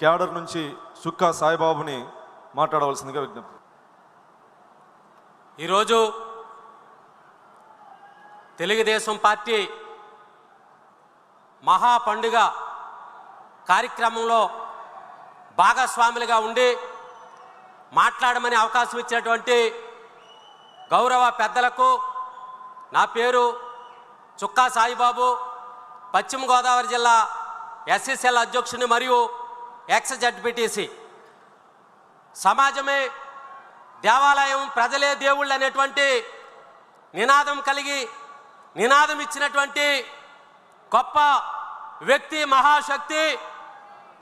Cadre నుంచి సుక్కా సాయిబాబుని మాట్లాడవలసిందిగా విజ్ఞప్తి. ఈరోజు తెలుగుదేశం పార్టీ మహా పండుగ కార్యక్రమంలో భాగస్వాములుగా ఉండి మాట్లాడమని అవకాశం ఇచ్చినటువంటి గౌరవ పెద్దలకు నా పేరు చుక్కా సాయిబాబు పశ్చిమ గోదావరి జిల్లా ఎస్ఎస్ఎల్ అధ్యక్షుని మరియు ఎక్స్ జడ్పీటీసీ సమాజమే దేవాలయం ప్రజలే దేవుళ్ళు అనేటువంటి నినాదం కలిగి నినాదం ఇచ్చినటువంటి గొప్ప వ్యక్తి మహాశక్తి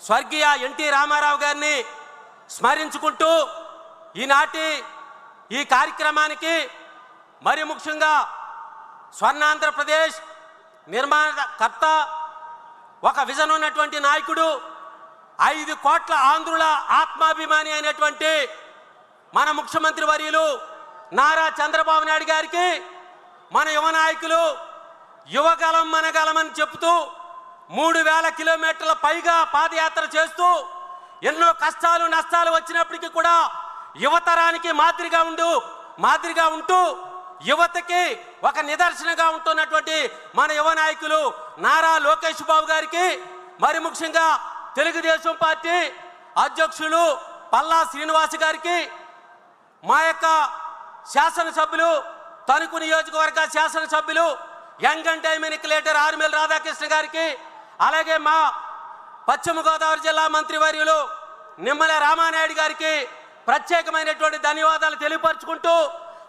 స్వర్గీయ ఎన్టీ రామారావు గారిని స్మరించుకుంటూ ఈనాటి ఈ కార్యక్రమానికి మరి ముఖ్యంగా స్వర్ణాంధ్రప్రదేశ్ నిర్మాణకర్త ఒక విజన్ ఉన్నటువంటి నాయకుడు ఐదు కోట్ల ఆంధ్రుల ఆత్మాభిమాని అయినటువంటి మన ముఖ్యమంత్రి వర్యులు నారా చంద్రబాబు నాయుడు గారికి మన యువ నాయకులు యువగలం మనగలమని చెప్తూ మూడు వేల కిలోమీటర్ల పైగా పాదయాత్ర చేస్తూ ఎన్నో కష్టాలు నష్టాలు వచ్చినప్పటికీ కూడా యువతరానికి మాదిరిగా ఉండు మాదిరిగా ఉంటూ యువతకి ఒక నిదర్శనగా ఉంటున్నటువంటి మన యువ నాయకులు నారా లోకేష్ బాబు గారికి మరి ముఖ్యంగా తెలుగుదేశం పార్టీ అధ్యక్షులు పల్లా శ్రీనివాస్ గారికి మా యొక్క శాసనసభ్యులు తణుకు నియోజకవర్గ శాసనసభ్యులు యంగ్ అండ్ డైమెనిక్ లీడర్ ఆర్మేల్ రాధాకృష్ణ గారికి అలాగే మా పశ్చిమ గోదావరి జిల్లా మంత్రివర్యులు నిమ్మల రామానాయుడు గారికి ప్రత్యేకమైనటువంటి ధన్యవాదాలు తెలియపరుచుకుంటూ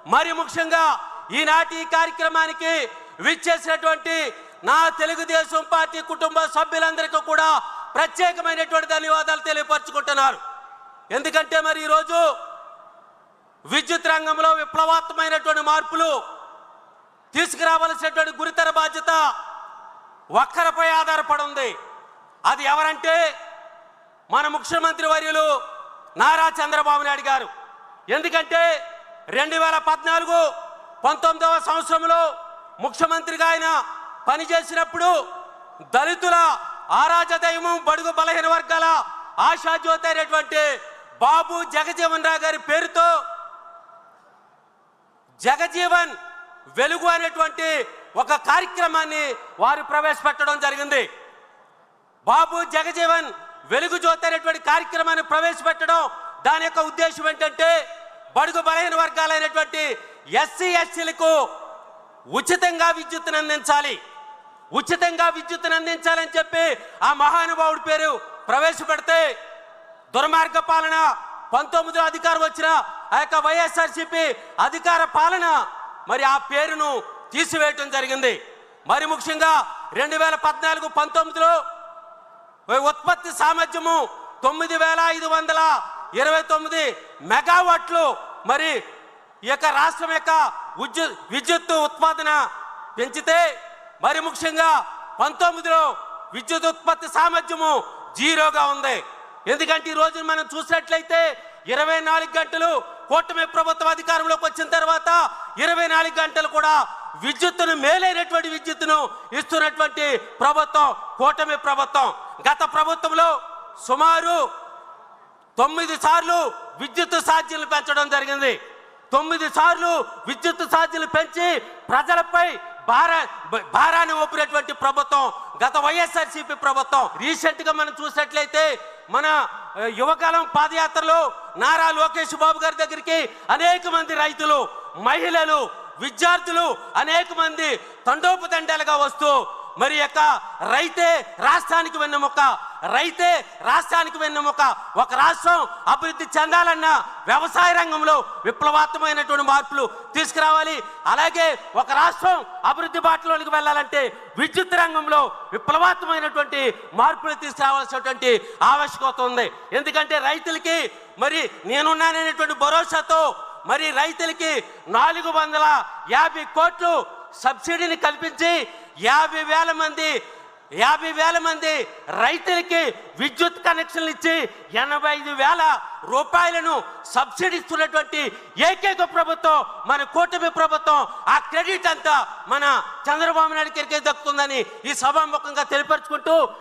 మరి ముఖ్యంగా ఈనాటి ఈ కార్యక్రమానికి విచ్చేసినటువంటి నా తెలుగుదేశం పార్టీ కుటుంబ సభ్యులందరికీ కూడా ప్రత్యేకమైనటువంటి ధన్యవాదాలు తెలియపరుచుకుంటున్నారు. ఎందుకంటే మరి ఈరోజు విద్యుత్ రంగంలో విప్లవాత్మకమైనటువంటి మార్పులు తీసుకురావలసినటువంటి గురితర బాధ్యత ఒక్కరిపై ఆధారపడి ఉంది అది ఎవరంటే మన ముఖ్యమంత్రి వర్యులు నారా చంద్రబాబు నాయుడు గారు. ఎందుకంటే రెండు వేల పద్నాలుగు పంతొమ్మిదవ సంవత్సరంలో ముఖ్యమంత్రిగా ఆయన పనిచేసినప్పుడు దళితుల ఆరాజ దైవం బడుగు బలహీన వర్గాల ఆశాజ్యోతి అయినటువంటి బాబు జగజీవన్ రావు గారి పేరుతో జగజీవన్ వెలుగు అనేటువంటి ఒక కార్యక్రమాన్ని వారు ప్రవేశపెట్టడం జరిగింది. బాబు జగజీవన్ వెలుగు జ్యోతి అనేటువంటి కార్యక్రమాన్ని ప్రవేశపెట్టడం దాని యొక్క ఉద్దేశం ఏంటంటే బడుగు బలహీన వర్గాలైనటువంటి ఎస్సీ ఎస్సీలకు ఉచితంగా విద్యుత్తును అందించాలి. ఉచితంగా విద్యుత్తును అందించాలని చెప్పి ఆ మహానుభావుడి పేరు ప్రవేశపెడితే దుర్మార్గ పాలన పంతొమ్మిదిలో అధికారం వచ్చిన ఆ యొక్క వైఎస్ఆర్సీపీ అధికార పాలన మరి ఆ పేరును తీసివేయటం జరిగింది. మరి ముఖ్యంగా రెండు వేల పద్నాలుగు పంతొమ్మిదిలో ఉత్పత్తి సామర్థ్యము తొమ్మిది వేల ఐదు వందల ఇరవై తొమ్మిది మెగావాట్లు మరి ఈ యొక్క రాష్ట్రం యొక్క విద్యుత్ విద్యుత్ ఉత్పాదన పెంచితే మరి ముఖ్యంగా పంతొమ్మిదిలో విద్యుత్ ఉత్పత్తి సామర్థ్యము జీరోగా ఉంది. ఎందుకంటే ఈ రోజు మనం చూసినట్లయితే ఇరవై నాలుగు గంటలు కూటమి ప్రభుత్వం అధికారంలోకి వచ్చిన తర్వాత ఇరవై నాలుగు గంటలు కూడా విద్యుత్తును మేలైనటువంటి విద్యుత్తును ఇస్తున్నటువంటి ప్రభుత్వం కూటమి ప్రభుత్వం. గత ప్రభుత్వంలో సుమారు తొమ్మిది సార్లు విద్యుత్ ఛార్జీలు పెంచడం జరిగింది. తొమ్మిది సార్లు విద్యుత్ ఛార్జీలు పెంచి ప్రజలపై భార భారాన్ని ఒప్పినటువంటి ప్రభుత్వం గత వైఎస్ఆర్సీపీ ప్రభుత్వం రీసెంట్గా మనం చూసినట్లయితే మన యువకాలం పాదయాత్రలో నారా లోకేష్ బాబు గారి దగ్గరికి అనేక మంది రైతులు మహిళలు విద్యార్థులు అనేక మంది తండోపతండాలుగా వస్తూ మరి యొక్క రైతే రాష్ట్రానికి వెన్నెముక రైతే రాష్ట్రానికి వెన్నెముక ఒక రాష్ట్రం అభివృద్ధి చెందాలన్న వ్యవసాయ రంగంలో విప్లవాత్మకమైనటువంటి మార్పులు తీసుకురావాలి. అలాగే ఒక రాష్ట్రం అభివృద్ధి బాటలోనికి వెళ్ళాలంటే విద్యుత్ రంగంలో విప్లవాత్మకమైనటువంటి మార్పులు తీసుకురావాల్సినటువంటి ఆవశ్యకత ఉంది. ఎందుకంటే రైతులకి మరి నేనున్నాననేటువంటి భరోసాతో మరి రైతులకి నాలుగు వందల యాభై కోట్లు సబ్సిడీని కల్పించి యాభై వేల మంది యాభై వేల మంది రైతులకి విద్యుత్ కనెక్షన్లు ఇచ్చి ఎనభై ఐదు వేల రూపాయలను సబ్సిడీ ఇస్తున్నటువంటి ఏకైక ప్రభుత్వం మన కూటమి ప్రభుత్వం. ఆ క్రెడిట్ అంతా మన చంద్రబాబు నాయుడు గారికి దక్కుతుందని ఈ సభాముఖంగా తెలిపరుచుకుంటూ